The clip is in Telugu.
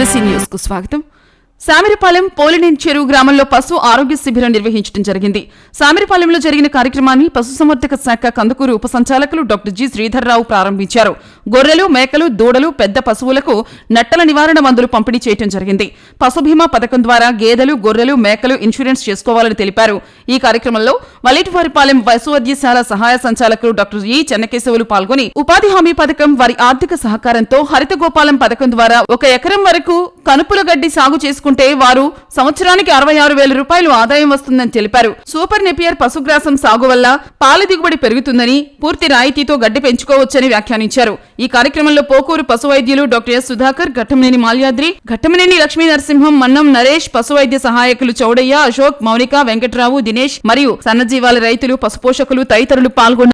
తులసి న్యూస్కు స్వాగతం. సామిరిపాలెం పోలినేని చెరువు గ్రామంలో పశు ఆరోగ్య శిబిరం నిర్వహించడం జరిగింది. సామిరిపాలెంలో జరిగిన కార్యక్రమాన్ని పశుసంవర్ధక శాఖ కందుకూరు ఉప సంచాలకులు డాక్టర్ జి శ్రీధర్రావు ప్రారంభించారు. గొర్రెలు మేకలు దూడలు పెద్ద పశువులకు నట్టల నివారణ మందులు పంపిణీ చేయడం జరిగింది. పశు బీమా పథకం ద్వారా గేదెలు గొర్రెలు మేకలు ఇన్సూరెన్స్ చేసుకోవాలని తెలిపారు. ఈ కార్యక్రమంలో వలేటివారిపాలెం పశు వైద్యశాల సహాయ సంచాలకులు డాక్టర్ ఈ చెన్నకేశవులు పాల్గొని ఉపాధి హామీ పథకం వారి ఆర్థిక సహకారంతో హరిత గోపాలం పథకం ద్వారా ఒక ఎకరం వరకు కనుపుల గడ్డి సాగు చేసుకుంటే వారు సంవత్సరానికి అరవై ఆరు వేల రూపాయలు ఆదాయం వస్తుందని తెలిపారు. సూపర్ నెపియర్ పశుగ్రాసం సాగు వల్ల పాల దిగుబడి పెరుగుతుందని పూర్తి రాయితీతో గడ్డి పెంచుకోవచ్చని వ్యాఖ్యానించారు. ఈ కార్యక్రమంలో పోకూరు పశు వైద్యులు డాక్టర్ ఎస్ సుధాకర్ ఘట్టమనేని మాల్యాద్రి ఘట్టమనేని లక్ష్మీ నరసింహం మన్నం నరేష్ పశు వైద్య సహాయకులు చౌడయ్య అశోక్ మౌనిక వెంకట్రావు దినేష్ మరియు సన్నజీవాల రైతులు పశుపోషకులు తదితరులు పాల్గొన్నారు.